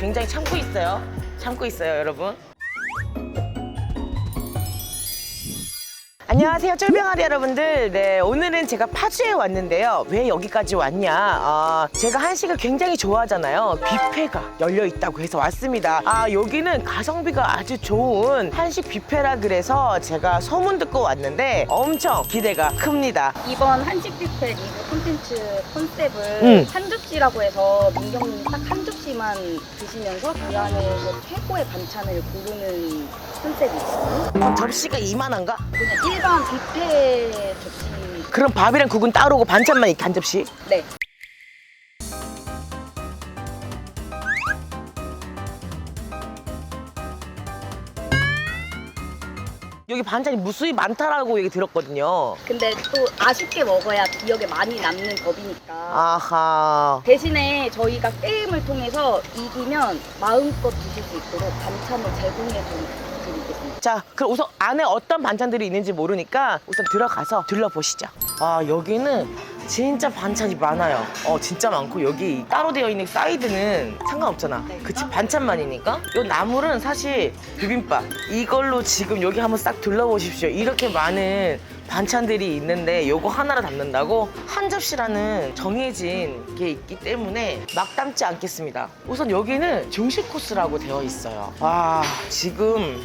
굉장히 참고 있어요. 참고 있어요, 여러분. 안녕하세요, 쫄병아리 여러분들. 네, 오늘은 제가 파주에 왔는데요. 왜 여기까지 왔냐? 아, 제가 한식을 굉장히 좋아하잖아요. 뷔페가 열려 있다고 해서 왔습니다. 아, 여기는 가성비가 아주 좋은 한식 뷔페라 그래서 제가 소문 듣고 왔는데 엄청 기대가 큽니다. 이번 한식 뷔페 리뷰 콘텐츠 컨셉을 음. 한 접시라고 해서 민경님이 딱한 접시만 드시면서 그 안에서 최고의 반찬을 고르는 컨셉이 있어요. 그럼 접시가 이만한가? 그냥 일반 뷔페 접시. 그럼 밥이랑 국은 따로고 반찬만 이렇게 한 접시? 네. 여기 반찬이 무수히 많다라고 얘기 들었거든요. 근데 또 아쉽게 먹어야 기억에 많이 남는 법이니까. 아하. 대신에 저희가 게임을 통해서 이기면 마음껏 드실 수 있도록 반찬을 제공해 드리겠습니다. 자, 그럼 우선 안에 어떤 반찬들이 있는지 모르니까 우선 들어가서 둘러보시죠. 아, 여기는 진짜 반찬이 많아요. 어, 진짜 많고 여기 따로 되어 있는 사이드는 상관없잖아. 네. 그치, 반찬만이니까. 요 나물은 사실 비빔밥. 이걸로 지금 여기 한번 싹 둘러보십시오. 이렇게 많은 반찬들이 있는데 요거 하나를 담는다고 한 접시라는 정해진 게 있기 때문에 막 담지 않겠습니다. 우선 여기는 중식 코스라고 되어 있어요. 와, 지금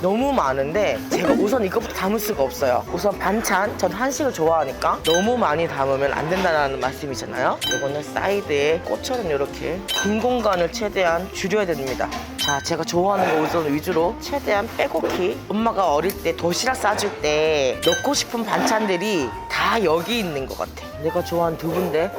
너무 많은데 제가 우선 이것부터 담을 수가 없어요. 우선 반찬, 전 한식을 좋아하니까 너무 많이 담으면 안 된다는 말씀이잖아요. 이거는 사이드에 꽃처럼 이렇게 빈 공간을 최대한 줄여야 됩니다. 자, 제가 좋아하는 거 우선 위주로 최대한 빼곡히 엄마가 어릴 때 도시락 싸줄 때 넣고 싶은 반찬들이 다 여기 있는 것 같아. 내가 좋아하는 두부인데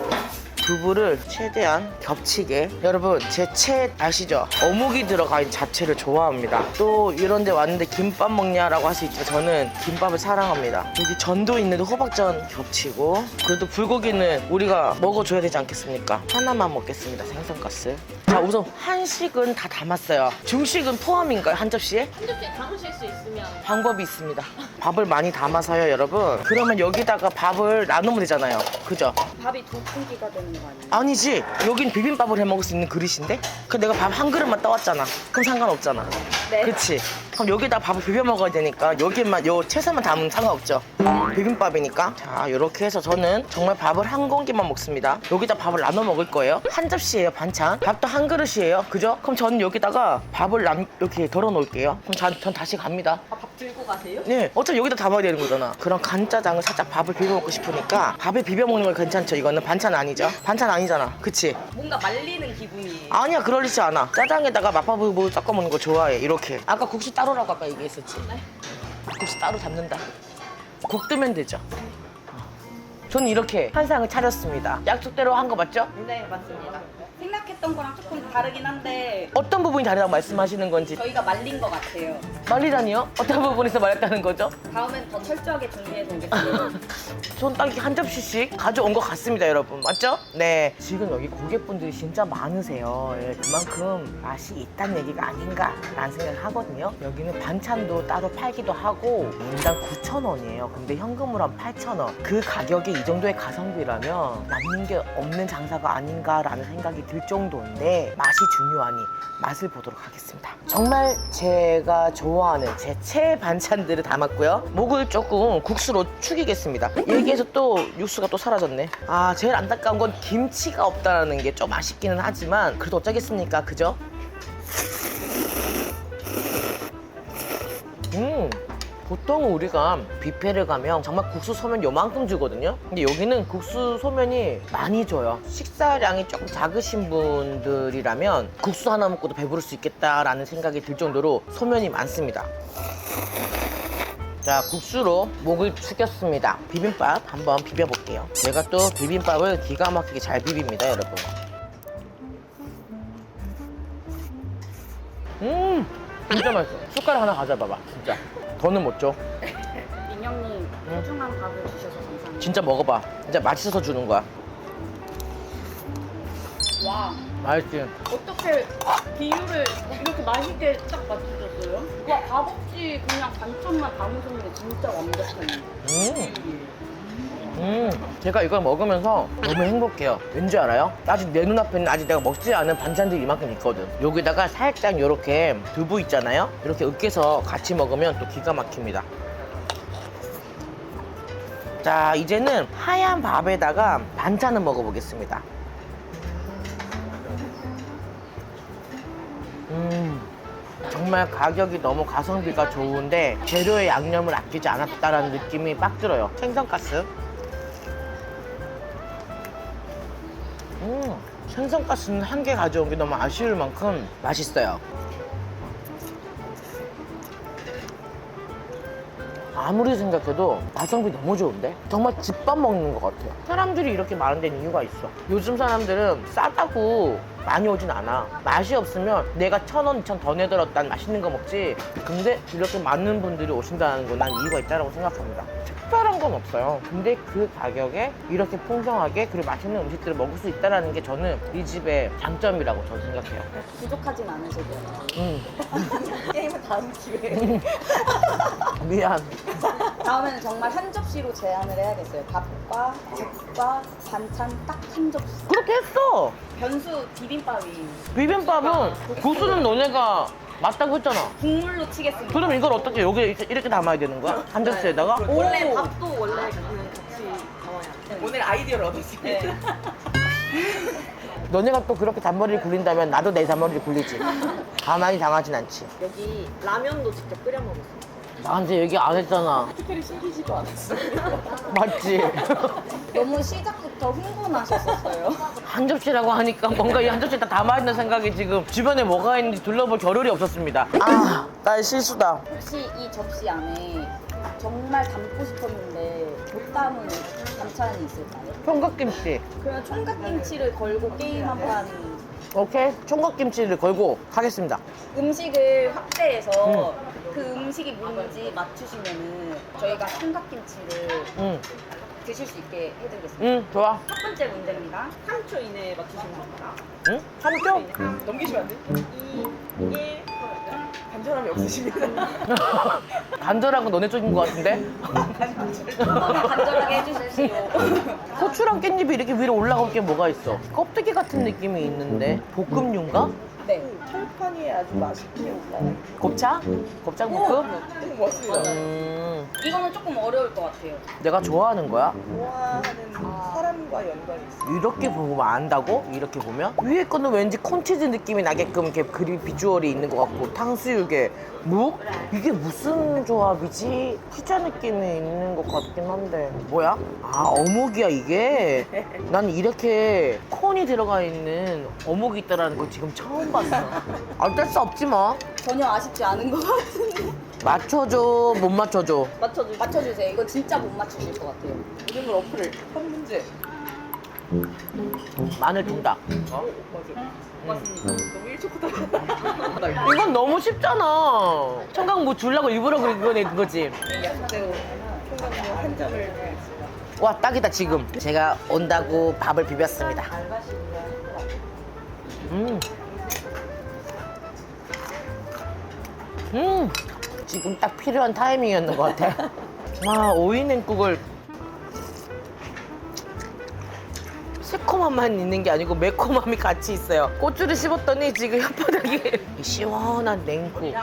두부를 최대한 겹치게. 여러분 제 채 아시죠? 어묵이 들어간 자체를 좋아합니다. 또 이런 데 왔는데 김밥 먹냐라고 할 수 있지만 저는 김밥을 사랑합니다. 여기 전도 있는데 호박전 겹치고 그래도 불고기는 우리가 먹어줘야 되지 않겠습니까? 하나만 먹겠습니다. 생선가스. 자 우선 한식은 다 담았어요. 중식은 포함인가요? 한 접시에? 한 접시 담으실 수 있으면. 방법이 있습니다. 밥을 많이 담아서요 여러분. 그러면 여기다가 밥을 나누면 되잖아요. 그죠? 밥이 두 공기가 되는 거 아니에요? 아니지. 여긴 비빔밥을 해 먹을 수 있는 그릇인데? 그 내가 밥 한 그릇만 떠왔잖아. 그럼 상관없잖아. 네. 그치 그럼 여기다 밥을 비벼 먹어야 되니까 여기만 요 채소만 담으면 상관없죠 비빔밥이니까 자 이렇게 해서 저는 정말 밥을 한 공기만 먹습니다 여기다 밥을 나눠 먹을 거예요 한 접시예요 반찬 밥도 한 그릇이에요 그죠 그럼 저는 여기다가 밥을 남 이렇게 덜어 놓을게요 그럼 전, 전 다시 갑니다 아, 밥 들고 가세요? 네, 어차피 여기다 담아야 되는 거잖아. 그럼 간짜장을 살짝 밥을 비벼 먹고 싶으니까 밥에 비벼 먹는 건 괜찮죠. 이거는 반찬 아니죠? 반찬 아니잖아. 그치? 뭔가 말리는 기분이 아니야, 그러리지 않아. 짜장에다가 맛밥을 뭐 섞어 먹는 거 좋아해. 이렇게. 아까 국수 따로 라고 아까 얘기했었지. 네. 국수 따로 담는다. 국 뜨면 되죠. 저는 이렇게 한상을 차렸습니다. 약속대로 한 거 맞죠? 네, 맞습니다. 생각했던 거랑 조금 다르긴 한데 어떤 부분이 다르다고 말씀하시는 건지 저희가 말린 것 같아요. 말리다니요? 어떤 부분에서 말했다는 거죠? 다음엔 더 철저하게 준비해서 오겠습니다. 전딱한 접시씩 가져온 것 같습니다, 여러분. 맞죠? 네. 지금 여기 고객분들이 진짜 많으세요. 예, 그만큼 맛이 있다는 얘기가 아닌가라는 생각을 하거든요. 여기는 반찬도 따로 팔기도 하고 인당 9,000원이에요. 근데 현금으로 한 8,000원. 그 가격에 이 정도의 가성비라면 남는 게 없는 장사가 아닌가라는 생각이 들 정도 인데 맛이 중요하니 맛을 보도록 하겠습니다. 정말 제가 좋아하는 제 최애 반찬들을 담았고요. 목을 조금 국수로 축이겠습니다. 얘기해서 또 육수가 또 사라졌네. 아, 제일 안타까운 건 김치가 없다는 게 좀 아쉽기는 하지만 그래도 어쩌겠습니까? 그죠? 보통 우리가 뷔페를 가면 정말 국수 소면 요만큼 주거든요. 근데 여기는 국수 소면이 많이 줘요. 식사량이 조금 작으신 분들이라면 국수 하나 먹고도 배부를 수 있겠다라는 생각이 들 정도로 소면이 많습니다. 자, 국수로 목을 축였습니다. 비빔밥 한번 비벼볼게요. 제가 또 비빔밥을 기가 막히게 잘 비빕니다, 여러분. 음, 진짜 맛있어. 숟가락 하나 가져봐봐, 진짜. 더는 못 줘. 민영님 소중한 밥을 주셔서 감사합니다. 진짜 먹어봐. 진짜 맛있어서 주는 거야. 와 맛있지? 어떻게 비율을 이렇게 맛있게 딱 맞추셨어요? 와, 밥 없이 그냥 반찬만 담으셨는데 진짜 완벽해요. 음. 음, 제가 이걸 먹으면서 너무 행복해요. 왠지 알아요? 아직 내 눈앞에는 아직 내가 먹지 않은 반찬들이 이만큼 있거든. 여기다가 살짝 이렇게 두부 있잖아요? 이렇게 으깨서 같이 먹으면 또 기가 막힙니다. 자, 이제는 하얀 밥에다가 반찬을 먹어보겠습니다. 음, 정말 가격이 너무 가성비가 좋은데 재료의 양념을 아끼지 않았다라는 느낌이 빡 들어요. 생선가스. 생선가스는 한 개 가져온 게 너무 아쉬울 만큼 맛있어요. 아무리 생각해도 가성비 너무 좋은데? 정말 집밥 먹는 것 같아요. 사람들이 이렇게 많은 데는 이유가 있어. 요즘 사람들은 싸다고 많이 오진 않아. 맛이 없으면 내가 천 원, 이천 더 내더라도 난 맛있는 거 먹지. 근데 이렇게 많은 분들이 오신다는 건 난 이유가 있다고 생각합니다. 특별한 건 없어요. 근데 그 가격에 이렇게 풍성하게 그리고 맛있는 음식들을 먹을 수 있다는 게 저는 이 집의 장점이라고 저는 생각해요. 부족하진 않으시고요. 음, 게임은 다음 기회에. 미안. 다음에는 정말 한 접시로 제한을 해야겠어요. 밥과 국과 반찬 딱 한 접시. 그렇게 했어. 변수 비빔밥이 비빔밥은 구수는 너네가 맞다고 했잖아. 국물로 치겠습니다. 그럼 이걸 어떻게 여기 이렇게, 이렇게 담아야 되는 거야? 한 접시에다가? 원래 오. 밥도 원래 같이 나와요. 오늘 아이디어를 얻었어. 네. 너네가 또 그렇게 잔머리를 굴린다면 나도 내 잔머리를 굴리지. 가만히 당하진 않지. 여기 라면도 직접 끓여 먹었어요. 나한테 얘기 안 했잖아. 특별히 신기지도 않았어. 맞지? 너무 시작부터 흥분하셨었어요. 한 접시라고 하니까 뭔가 이 한 접시에 다 담아야 된다는 생각이 지금 주변에 뭐가 있는지 둘러볼 겨를이 없었습니다. 아, 나 실수다. 혹시 이 접시 안에 정말 담고 싶었는데 못 담은 반찬이 있을까요? 총각김치. 그러면 총각김치를 걸고 게임 한판 오케이. 총각김치를 걸고 하겠습니다. 음식을 확대해서 그 음식이 뭔지 맞추시면은 저희가 총각김치를 응, 드실 수 있게 해드리겠습니다. 응, 좋아. 첫 번째 문제입니다. 3초 이내에 맞추시면 됩니다. 응? 3초? 넘기시면 안 돼요? 2, 1. 간절함이 없으십니다. 간절하고 너네 쪽인 것 같은데? 간절하게 해주십시오. 고추랑 깻잎이 이렇게 위로 올라올 게 뭐가 있어? 껍데기 같은 느낌이 있는데 볶음류인가? 네. 아주 맛있게 올라요. 곱창? 곱창 볶음? 네, 맞습니다. 음, 이거는 조금 어려울 것 같아요. 내가 좋아하는 거야? 좋아하는 사람과 연관이 있어요. 이렇게 보면 안다고? 이렇게 보면? 위에 거는 왠지 콘치즈 느낌이 나게끔 이렇게 그리 비주얼이 있는 것 같고 탕수육에 묵? 이게 무슨 조합이지? 피자 느낌이 있는 것 같긴 한데 뭐야? 아 어묵이야 이게? 난 이렇게 콘이 들어가 있는 어묵이 있다는 걸 지금 처음 봤어 어쩔 수 없지 뭐 전혀 아쉽지 않은 것 같은데. 맞춰줘 못 맞춰줘 맞춰주 맞춰주세요. 이거 진짜 못 맞추실 것 같아요. 이름을 어플을 한 문제. 마늘 어? 맞아요. 맞습니다. 너무 일초부터 이건 너무 쉽잖아 청각 뭐 주려고 일부러 그런 거지 약대로 총각면 한 점을. 와 딱이다 지금 제가 온다고 밥을 비볐습니다 음. 음. 지금 딱 필요한 타이밍이었는 것 같아. 와 오이 냉국을. 새콤함만 있는 게 아니고 매콤함이 같이 있어요. 고추를 씹었더니 지금 혓바닥에 이 시원한 냉국.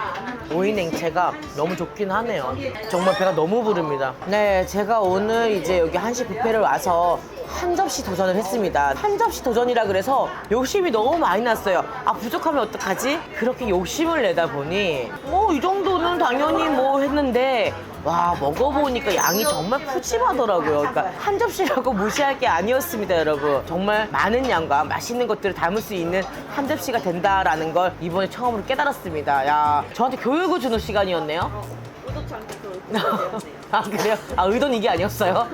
오이 냉채가 너무 좋긴 하네요. 정말 배가 너무 부릅니다. 네 제가 오늘 이제 여기 한식 뷔페를 와서 한 접시 도전을 했습니다. 한 접시 도전이라 그래서 욕심이 너무 많이 났어요. 아, 부족하면 어떡하지? 그렇게 욕심을 내다 보니, 뭐, 이 정도는 당연히 뭐 했는데, 와, 먹어보니까 양이 정말 푸짐하더라고요. 그러니까 한 접시라고 무시할 게 아니었습니다, 여러분. 정말 많은 양과 맛있는 것들을 담을 수 있는 한 접시가 된다라는 걸 이번에 처음으로 깨달았습니다. 야, 저한테 교육을 주는 시간이었네요. 않게 그 되었네요. 아 그래요? 아 의도는 이게 아니었어요?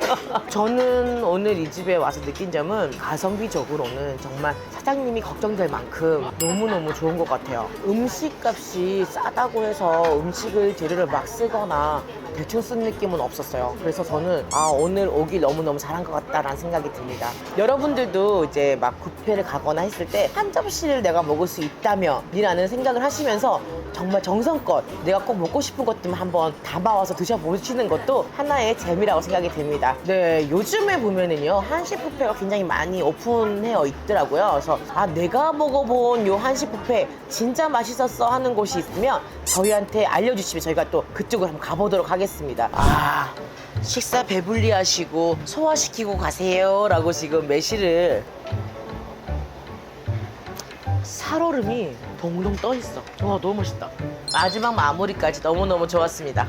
저는 오늘 이 집에 와서 느낀 점은 가성비적으로는 정말 사장님이 걱정될 만큼 너무너무 좋은 것 같아요 음식값이 싸다고 해서 음식을 재료를 막 쓰거나 대충 쓴 느낌은 없었어요. 그래서 저는 아 오늘 오길 너무너무 잘한 것 같다라는 생각이 듭니다. 여러분들도 이제 막 뷔페를 가거나 했을 때 한 접시를 내가 먹을 수 있다면 이라는 생각을 하시면서 정말 정성껏 내가 꼭 먹고 싶은 것들만 한번 담아와서 드셔보시는 것도 하나의 재미라고 생각이 됩니다. 네, 요즘에 보면은요, 한식 뷔페가 굉장히 많이 오픈되어 있더라고요. 그래서 아, 내가 먹어본 요 한식 뷔페 진짜 맛있었어 하는 곳이 있으면 저희한테 알려주시면 저희가 또 그쪽으로 한번 가보도록 하겠습니다. 아, 식사 배불리 하시고 소화시키고 가세요 라고 지금 매실을 살얼음이 동동 떠 있어. 와 너무 맛있다. 마지막 마무리까지 너무너무 좋았습니다.